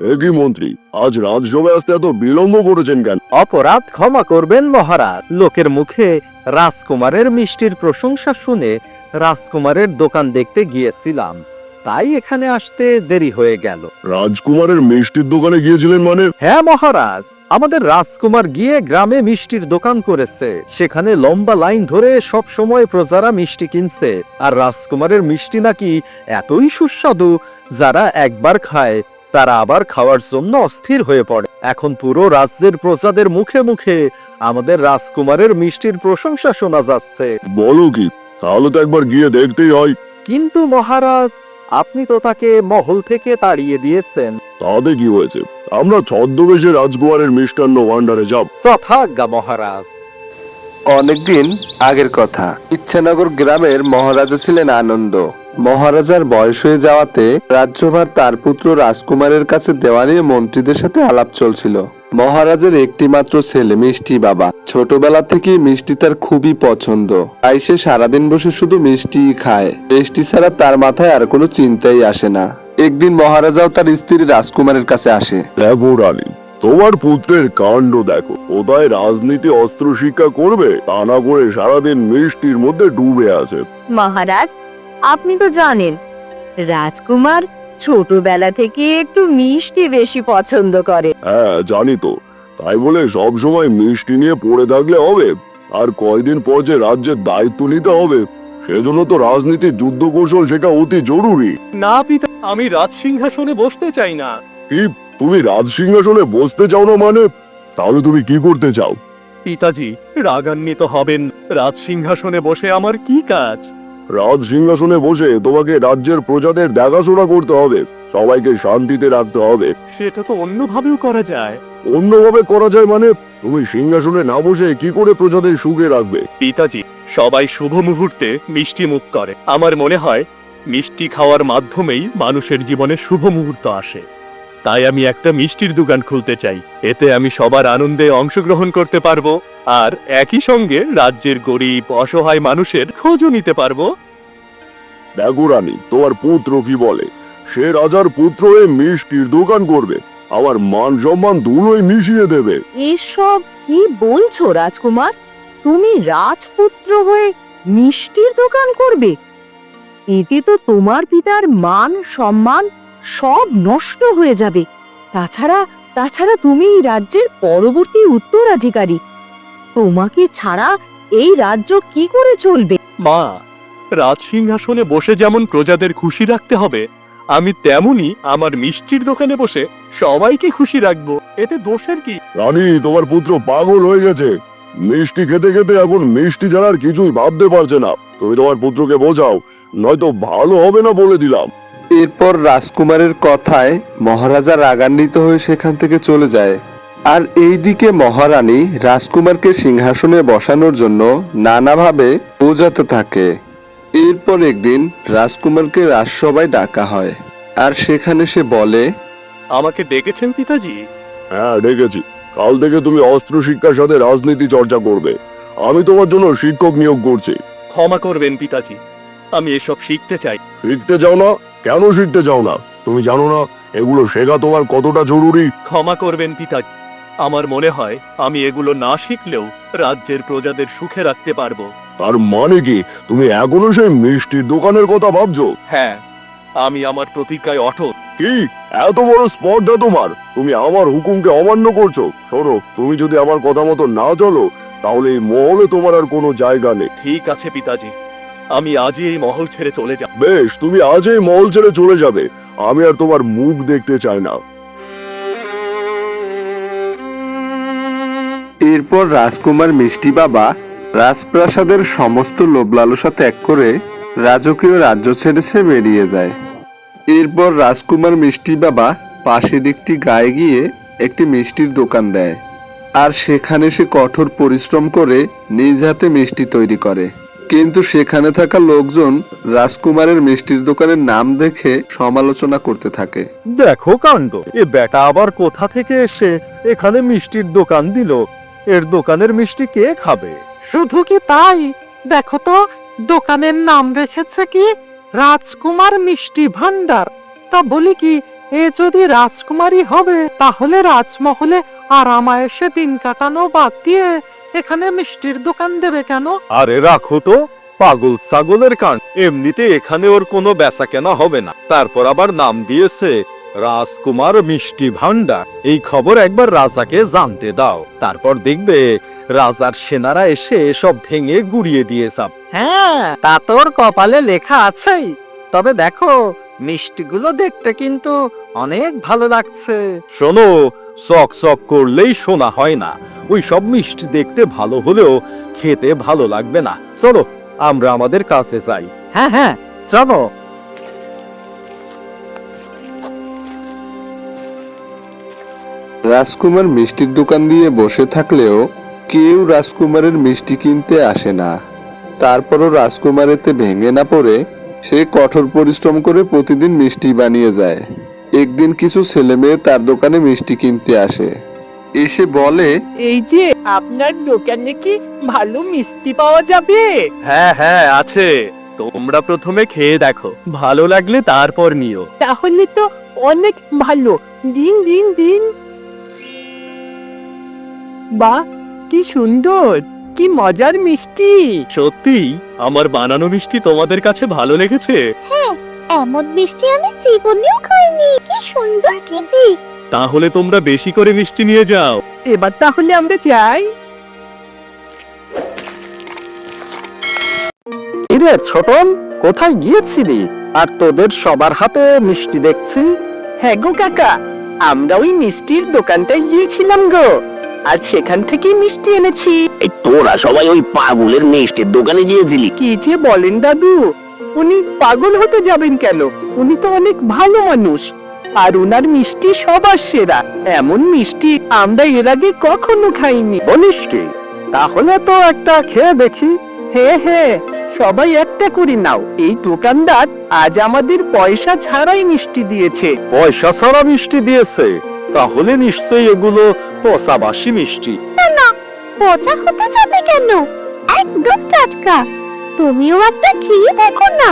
একই মন্ত্রী আজ রাজসভায় আসতে এত বিলম্ব করেছেন কেন? অপরাধ ক্ষমা করবেন মহারাজ। লোকের মুখে রাজকুমারের মিষ্টির প্রশংসা শুনে রাজকুমারের দোকান দেখতে গিয়েছিলাম। তাই এখানে আসতে দেরি হয়ে গেল। রাজকুমারের মিষ্টির দোকানে গিয়েছিলেন মানে? হ্যাঁ মহারাজ আমাদের রাজকুমার গিয়ে গ্রামে মিষ্টির দোকান করেছে। সেখানে লম্বা লাইন ধরে সব সময় প্রজারা মিষ্টি কিনছে। আর রাজকুমারের মিষ্টি নাকি এতই সুস্বাদু যারা একবার খায় তারা আবার খাওয়ার জন্য অস্থির হয়ে পড়ে। এখন পুরো রাজ্যের প্রজাদের মুখে মুখে আমাদের রাজকুমারের মিষ্টির প্রশংসা শোনা যাচ্ছে। বলো কি তাহলে তো একবার গিয়ে দেখতেই হয়। কিন্তু মহারাজ আপনি তো তাকে মহল থেকে তাড়িয়ে দিয়েছেন। তাতে কি হয়েছে? আমরা ছদ্মবেশে রাজকুমারের মিষ্টান্ন ভান্ডারে যাব। যথাজ্ঞা মহারাজ। অনেকদিন আগের কথা। ইচ্ছানগর গ্রামের মহারাজা ছিলেন আনন্দ। মহারাজার বয়স হয়ে যাওয়াতে রাজ্যভার তার পুত্র রাজকুমারের কাছে দেওয়া নিয়ে মন্ত্রীদের সাথে আলাপ চলছিল। মহারাজের একটি মাত্র ছেলে মিষ্টি বাবা। ছোটবেলা থেকেই মিষ্টি তার খুবই পছন্দ। তাই সে সারাদিন বসে শুধু মিষ্টিই খায়। মিষ্টি ছাড়া তার মাথায় আর কোনো চিন্তাই আসে না। একদিন মহারাজাও তার স্ত্রী রাজকুমারের কাছে আসে। দেখো রানী তোমার পুত্রের কাণ্ড দেখো। কোথায় রাজনীতি অস্ত্র শিক্ষা করবে তা না করে সারাদিন মিষ্টির মধ্যে ডুবে আছে। মহারাজ আপনি তো জানেন রাজকুমার ছোটবেলা থেকে একটু মিষ্টি বেশি পছন্দ করে। হ্যাঁ জানি তো। তাই বলে সব সময় মিষ্টি নিয়ে পড়ে থাকলে হবে আর কয়দিন পর যে রাজ্যের দায়িত্ব নিতে হবে সেজন্য তো রাজনীতির যুদ্ধ কৌশল শেখা অতি জরুরি। না পিতা আমি রাজ সিংহাসনে বসতে চাই না। কি? তুমি রাজ সিংহাসনে বসতে চাও না মানে? তাহলে তুমি কি করতে চাও? পিতাজি রাগান্বিত হবেন। রাজ সিংহাসনে বসে আমার কি কাজ? রাজ সিংহাসনে বসে তোমাকে রাজ্যের প্রজাদের দেখাশোনা করতে হবে। সবাইকে শান্তিতে রাখতে হবে। সেটা তো অন্যভাবেও করা যায়। অন্যভাবে করা যায় মানে? তুমি সিংহাসনে না বসে কি করে প্রজাদের সুখে রাখবে? পিতাজি সবাই শুভ মুহূর্তে মিষ্টি মুখ করে। আমার মনে হয় মিষ্টি খাওয়ার মাধ্যমেই মানুষের জীবনে শুভ মুহূর্ত আসে। তাই আমি একটা মিষ্টির দোকান খুলতে চাই। এতে আমি সবার আনন্দে অংশগ্রহণ করতে পারব আর একই সঙ্গে রাজ্যের গরিব অসহায় মানুষের খোঁজও নিতে পারব। দেখো রানী তোমার পুত্র কি বলে? সে রাজার পুত্র হয়ে মিষ্টির দোকান করবে। আমার মান সম্মান দুটোই মিশিয়ে দেবে। এসব কি বলছো রাজকুমার? তুমি রাজপুত্র হয়ে মিষ্টির দোকান করবে? এতে তো তোমার পিতার মান সম্মান সব নষ্ট হয়ে যাবে। তাছাড়া তাছাড়া তুমি এই রাজ্যের পরবর্তী উত্তরাধিকারী। তোমাকে ছাড়া এই রাজ্য কি করে চলবে? মা রাজ সিংহাসনে বসে যেমন প্রজাদের খুশি রাখতে হবে আমি তেমনি আমার মিষ্টির দোকানে বসে সবাইকে খুশি রাখব। এতে দোষের কি? রানী তোমার পুত্র পাগল হয়ে গেছে। মিষ্টি খেতে খেতে এখন মিষ্টি ছাড়া আর কিছুই ভাবতে পারছে না। তুমি তোমার পুত্রকে বোঝাও নয়তো ভালো হবে না বলে দিলাম। এরপর রাজকুমারের কথায় মহারাজা রাগান্বিত হয়ে সেখান থেকে চলে যায়। আর এইদিকে মহারানী রাজকুমারকে সিংহাসনে বসানোর জন্য নানাভাবে বোঝাতে থাকে। এরপর একদিন রাজকুমারকে রাজসভায় ডাকা হয়। আর সেখানে সে বলে আমাকে ডেকেছেন পিতাজি? হ্যাঁ ডেকেছি। কাল থেকে তুমি অস্ত্র শিক্ষার সাথে রাজনীতি চর্চা করবে। আমি তোমার জন্য শিক্ষক নিয়োগ করছি। ক্ষমা করবেন পিতাজি। আমি এসব শিখতে চাই। শিখতে চাও না? কেন শিখতে চাও না? তুমি জানো না এগুলো শেখা তোমার কতটা জরুরি? ক্ষমা করবেন পিতাজি। আমার মনে হয় আমি এগুলো না শিখলেও রাজ্যের প্রজাদের সুখে রাখতে পারব। তার মানে কি? তুমি এখনও সেই মিষ্টির দোকানের কথা ভাবছ? হ্যাঁ আমি আমার প্রতিজ্ঞায় অটল। কি? এত বড় স্পর্ধা তোমার? তুমি আমার হুকুমকে অমান্য করছ? শোনো তুমি যদি আমার কথা মতো না চলো তাহলে এই মহলে তোমার আর কোনো জায়গা নেই। ঠিক আছে পিতাজি। আমি আজই এই মহল ছেড়ে চলে যাব। বেশ তুমি আজই মহল ছেড়ে চলে যাবে। আমি আর তোমার মুখ দেখতে চাই না। এরপর রাজকুমার মিষ্টি বাবা রাজপ্রাসাদের সমস্ত লোভ লালসা ত্যাগ করে রাজকীয় রাজ্য ছেড়ে সে বেরিয়ে যায়। এরপর রাজকুমার মিষ্টি বাবা পাশের একটি গায়ে গিয়ে একটি মিষ্টির দোকান দেয়। আর সেখানে সে কঠোর পরিশ্রম করে নিজ হাতে মিষ্টি তৈরি করে। কিন্তু সেখানে থাকা লোকজন রাজকুমারের মিষ্টির দোকানের নাম দেখে সমালোচনা করতে থাকে। দেখো কাণ্ড এ বেটা আবার কোথা থেকে এসে এখানে মিষ্টির দোকান দিল? এর দোকানের মিষ্টি কে খাবে? শুধু কি তাই? দেখো তো দোকানের নাম রেখেছে কি? রাজকুমার মিষ্টি ভান্ডার তা বলি কি এ যদি রাজকুমারী হবে তাহলে রাজমহলে আরামায়েশে দিন কাটানো বাদ দিয়ে এখানে মিষ্টির দোকান দেবে কেন? আরে রাখো তো পাগল ছাগলের কান। এমনিতে এখানে ওর কোনো বেচা কেনা হবে না। তারপর আবার নাম দিয়েছে রাজকুমার মিষ্টি ভান্ডার এই খবর একবার রাজাকে জানতে দাও। তারপর দেখবে রাজার সেনারা এসে সব ভেঙে গুড়িয়ে দিয়ে যাব। হ্যাঁ তা তোর কপালে লেখা আছেই। তবে দেখো মিষ্টিগুলো দেখতে কিন্তু অনেক ভালো লাগছে। শোনো চক চক করলেই শোনা হয় না। ওই সব মিষ্টি দেখতে ভালো হলেও খেতে ভালো লাগবে না। চলো আমরা আমাদের কাছে যাই। হ্যাঁ হ্যাঁ চলো। রাজকুমার মিষ্টির দোকান দিয়ে বসে থাকলেও কেউ রাজকুমারের মিষ্টি কিনতে আসে না। তারপরও রাজকুমারেতে ভেঙে না পড়ে সে কঠোর পরিশ্রম করে প্রতিদিন মিষ্টি বানিয়ে যায়। একদিন কিছু ছেলে মেয়ে তার দোকানে মিষ্টি কিনতে আসে। এসে বলে এই যে আপনার দোকানে কি ভালো মিষ্টি পাওয়া যাবে? হ্যাঁ হ্যাঁ আছে। তোমরা প্রথমে খেয়ে দেখো। ভালো লাগলে তারপর নিও। তাহলে তো অনেক ভালো। দিন দিন দিন। বাহ কি সুন্দর কি মজার মিষ্টি। সত্যি? আমার বানানো মিষ্টি তোমাদের কাছে ভালো লেগেছে? এমন মিষ্টি আমি জীবনেও খাইনি। কি সুন্দর খেতে। তাহলে তোমরা বেশি করে মিষ্টি নিয়ে যাও। এবার তাহলে আমরা যাই। ইরে ছোটন কোথায় গিয়েছিলি? আর তোদের সবার হাতে মিষ্টি দেখছি। হ্যাঁ গো কাকা আমরা ওই মিষ্টির দোকানটায় গিয়েছিলাম গো আর সেখান থেকেই মিষ্টি এনেছি। এই তোরা সবাই ওই পাগলের মিষ্টির দোকানে গিয়েছিলি? কি যে বলেন দাদু উনি পাগল হতে যাবেন কেন? উনি তো অনেক ভালো মানুষ। আর ওনার মিষ্টি সবার সেরা। এমন মিষ্টি আমরা এর আগে কখনো খাইনি। বলিস কি? তাহলে তো একটা খেয়ে দেখি। হে হে সবাই একটা করে নাও। এই দোকানদার আজ আমাদের পয়সা ছাড়াই মিষ্টি দিয়েছে। পয়সা ছাড়া মিষ্টি দিয়েছে? তাহলে নিশ্চয়ই এগুলো পচাবাসি মিষ্টি। না পচা হতে যাবে কেন? একদম টাটকা। তুমিও একটা খেয়ে দেখো না।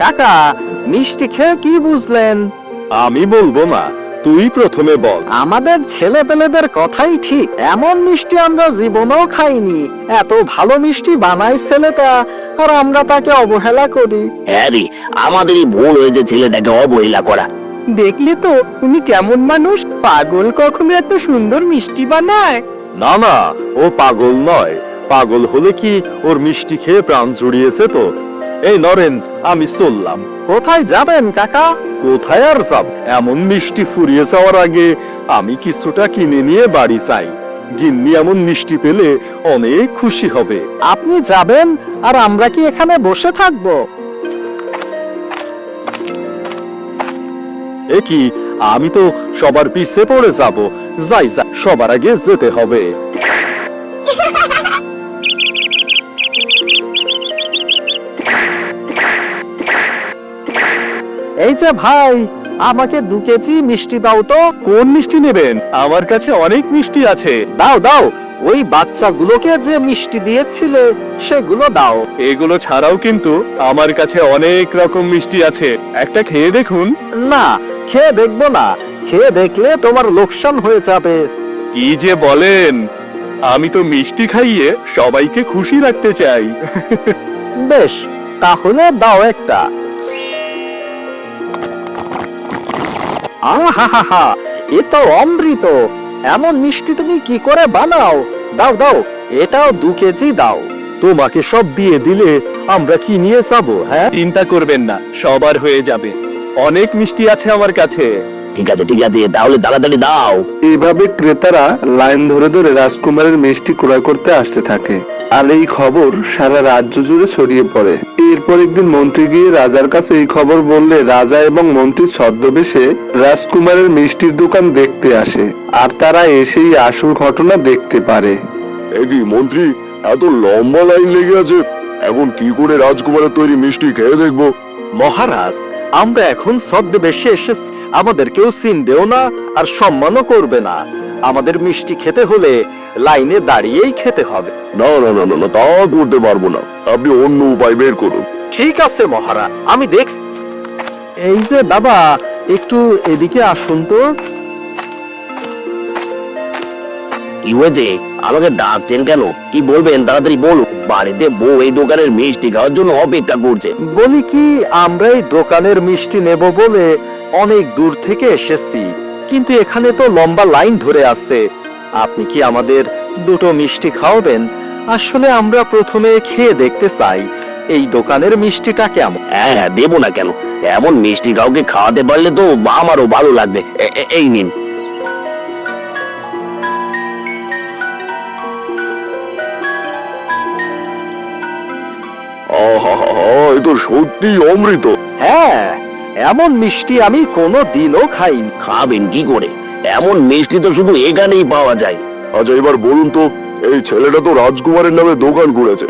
কাকা মিষ্টি খেয়ে কি বুঝলেন? আমি বলব না তুই প্রথমে বল। আমাদের ছেলে পেলেদের কথাই ঠিক এমন মিষ্টি আমরা জীবনেও খাইনি। এত ভালো মিষ্টি বানাই ছেলেটা আর আমরা তাকে অবহেলা করি। হ্যাঁ রে আমাদেরই ভুল হয়েছে ছেলেটাকে অবহেলা করা। দেখলে তো উনি কেমন মানুষ পাগল কখনো এত সুন্দর মিষ্টি বানায়? না না ও পাগল নয়। পাগল হলে কি ওর মিষ্টি খেয়ে প্রাণ জুড়িয়েছে তো? এই নরেন, আমি চললাম। কোথায় যাবেন, কাকা? কোথায় আর যাব? এমন মিষ্টি ফুরিয়ে যাওয়ার আগে আমি কিছুটা কিনে নিয়ে বাড়ি চাই গিন্নি এমন মিষ্টি পেলে অনেক খুশি হবে। আপনি যাবেন, আর আমরা কি এখানে বসে থাকব? এ আমি তো সবার পিছে পড়ে যাব। যাই যা সবার আগে যেতে হবে। এই যে ভাই আমাকে দু কেজি মিষ্টি দাও তো। কোন মিষ্টি নেবেন? আমার কাছে অনেক মিষ্টি আছে। দাও দাও। ওই বাচ্চাগুলোকে যে মিষ্টি দিয়েছিলে সেগুলো দাও। এগুলো ছাড়াও কিন্তু আমার কাছে অনেক রকম মিষ্টি আছে। একটা খেয়ে দেখুন। না খেয়ে দেখব না। খেয়ে দেখলে তোমার লোকসান হয়ে যাবে। কি যে বলেন? আমি তো মিষ্টি খাইয়ে সবাইকে খুশি রাখতে চাই। বেশ তাহলে দাও একটা। আহা এ তো অমৃত। এমন মিষ্টি তুমি কি করে বানাও? দাও দাও এটাও দু কেজি দাও। তোমাকে সব দিয়ে দিলে আমরা কি নিয়ে যাব হ্যাঁ? চিন্তা করবেন না সবার হয়ে যাবে। অনেক মিষ্টি আছে আমার কাছে। ঠিক আছে ঠিক আছে তাহলে তাড়াতাড়ি দাও। এভাবে ক্রেতারা লাইন ধরে ধরে রাজকুমারের মিষ্টি ক্রয় করতে আসতে থাকে। আর এই খবর সারা রাজ্য জুড়ে ছড়িয়ে পড়ে। এরপর একদিন মন্ত্রী গিয়ে রাজার কাছে এই খবর বললে রাজা এবং মন্ত্রী ছদ্মবেশে রাজকুমারের মিষ্টির দোকান দেখতে আসে আর তারা এসেই আসল ঘটনা দেখতে পারে। এ কি মন্ত্রী এত লম্বা লাইন লেগে আছে এখন কি করে রাজকুমারের তৈরি মিষ্টি খেয়ে দেখব? মহারাজ আমরা এখন ছদ্মবেশে এসেছি আমাদের কেউ চিনবেও না আর সম্মানও করবে না। আমাদের মিষ্টি খেতে হলে লাইনে দাঁড়িয়েই খেতে হবে। না না না না না তা করতে পারব না। আপনি অন্য উপায় বের করুন। ঠিক আছে মহারা আমি দেখছি। এই যে বাবা একটু এদিকে আসুন তো। কি হয়েছে? আমাকে ডাকছেন কেন? কি বলবেন? তাড়াতাড়ি বলুন। বাড়িতে বউ এই দোকানের মিষ্টি খাওয়ার জন্য অপেক্ষা করছে। বলি কি আমরা এই দোকানের মিষ্টি নেব বলে অনেক দূর থেকে এসেছি। কিন্তু এখানে তো লম্বা লাইন ধরে আছে। আপনি কি আমাদের দুটো মিষ্টি খাওয়াবেন? আসলে আমরা প্রথমে খেয়ে দেখতে চাই এই দোকানের মিষ্টিটা কেমন? হ্যাঁ হ্যাঁ দেবো না কেন। এমন মিষ্টি কাউকে খাওয়াতে পারলে তো আমারও ভালো লাগবে। এই নিন। আহা এ তো সত্যি অমৃত। হ্যাঁ এমন মিষ্টি আমি কোনো দিনও খাইনি। খাবেন কি করে? এমন মিষ্টি তো শুধু এখানেই পাওয়া যায়। আচ্ছা এবার বলুন তো এই ছেলেটা তো রাজকুমারের নামে দোকান করেছে।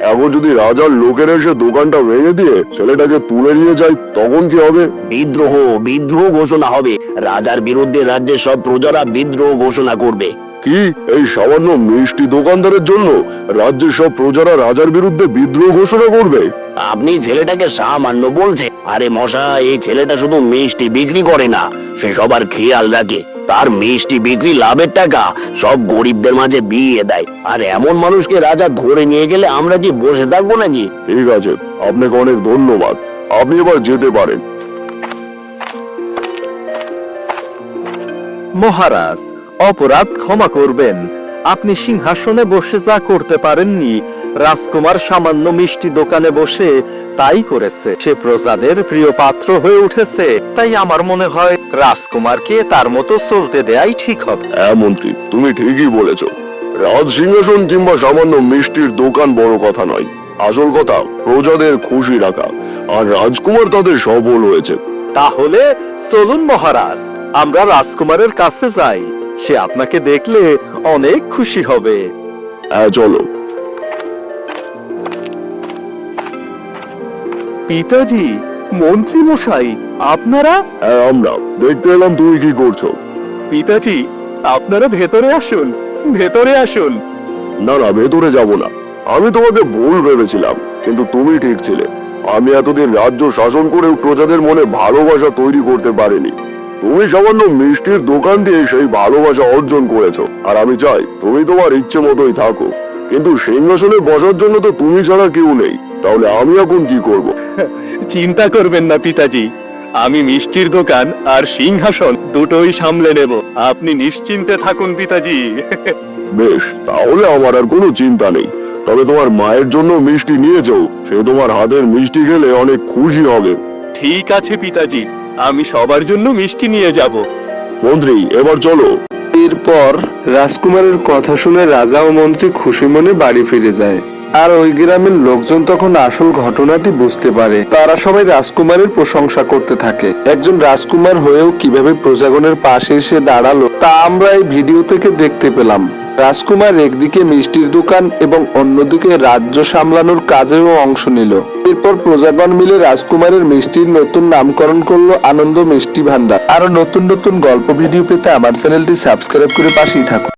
এখন যদি রাজার লোকেরা এসে দোকানটা ভেঙে দিয়ে ছেলেটাকে তুলে নিয়ে যায় তখন কি হবে? বিদ্রোহ বিদ্রোহ ঘোষণা হবে। রাজার বিরুদ্ধে রাজ্যের সব প্রজারা বিদ্রোহ ঘোষণা করবে। কি? এই সামান্য মিষ্টি দোকানদারের জন্য রাজ্যের সব প্রজারা রাজার বিরুদ্ধে বিদ্রোহ ঘোষণা করবে? আপনি ছেলেটাকে সামান্য বলছে আরে মশা এই ছেলেটা শুধু মিষ্টি বিক্রি করে না সে সবার খেয়াল রাখে। তার মিষ্টি বিক্রি লাভের টাকা সব গরিবদের মাঝে বিয়ে দেয়। আর এমন মানুষকে রাজা ধরে নিয়ে গেলে আমরা কি বসে থাকব নাকি? ঠিক আছে আপনাকে অনেক ধন্যবাদ। আপনি এবার যেতে পারেন। মহারাজ অপরাধ ক্ষমা করবেন। আপনি সিংহাসনে বসে যা করতে পারেননি রাজকুমার সামান্য মিষ্টি দোকানে বসে তাই করেছে। সে প্রজাদের প্রিয় পাত্র হয়ে উঠেছে তাই আমার মনে হয় রাজকুমারকে তার মতো চলতে দেয়াই ঠিক হবে। হ্যাঁ মন্ত্রী তুমি ঠিকই বলেছ। রাজ সিংহাসন কিংবা সামান্য মিষ্টির দোকান বড় কথা নয়। আসল কথা প্রজাদের খুশি রাখা আর রাজকুমার তাদের সফল হয়েছে। তাহলে চলুন মহারাজ আমরা রাজকুমারের কাছে যাই। সে আপনাকে দেখলে অনেক খুশি হবে। হ্যাঁ চলো। পিতাজি মন্ত্রী মশাই আপনারা? হ্যাঁ আমরা। দেখতে এলাম তুমি কি করছ। পিতাজি আপনারা ভেতরে আসুন ভেতরে আসুন। না না ভেতরে যাব না। আমি তোমাকে ভুল ভেবেছিলাম কিন্তু তুমি ঠিক ছিলে। আমি এতদিন রাজ্য শাসন করেও প্রজাদের মনে ভালোবাসা তৈরি করতে পারিনি। তুমি সামান্য মিষ্টির দোকান দিয়ে সেই ভালোবাসা অর্জন করেছ। আর আমি চাই তুমি তোমার ইচ্ছে মতোই থাকো। কিন্তু সিংহাসনে বসার জন্য তো তুমি ছাড়া কেউ নেই। তাহলে আমি এখন কি করব? চিন্তা করবেন না পিতাজি। আমি মিষ্টির দোকান আর সিংহাসন দুটোই সামলে নেব। আপনি নিশ্চিন্তে থাকুন পিতাজি। বেশ তাহলে আমার আর কোনো চিন্তা নেই। তবে তোমার মায়ের জন্য মিষ্টি নিয়ে যাও। সে তোমার হাতের মিষ্টি খেলে অনেক খুশি হবে। ঠিক আছে পিতাজি। আমি সবার জন্য মিষ্টি নিয়ে যাব। মন্ত্রী, এবার চলো। এরপর রাজকুমারের কথা শুনে রাজা ও মন্ত্রী খুশি মনে বাড়ি ফিরে যায়। আর ওই গ্রামের লোকজন তখন আসল ঘটনাটি বুঝতে পারে। তারা সবাই রাজকুমারের প্রশংসা করতে থাকে। একজন রাজকুমার হয়েও কীভাবে প্রজাগণের পাশে এসে দাঁড়াল, তা আমরা এই ভিডিও থেকে দেখতে পেলাম। রাজকুমার একদিকে মিষ্টির দোকান এবং অন্যদিকে রাজ্য সামলানোর কাজেও অংশ নিল। এরপর প্রজাগণ মিলে রাজকুমারের মিষ্টির নতুন নামকরণ করল আনন্দ মিষ্টি ভান্ডার আরও নতুন নতুন গল্প ভিডিও পেতে আমার চ্যানেলটি সাবস্ক্রাইব করে পাশেই থাকুন।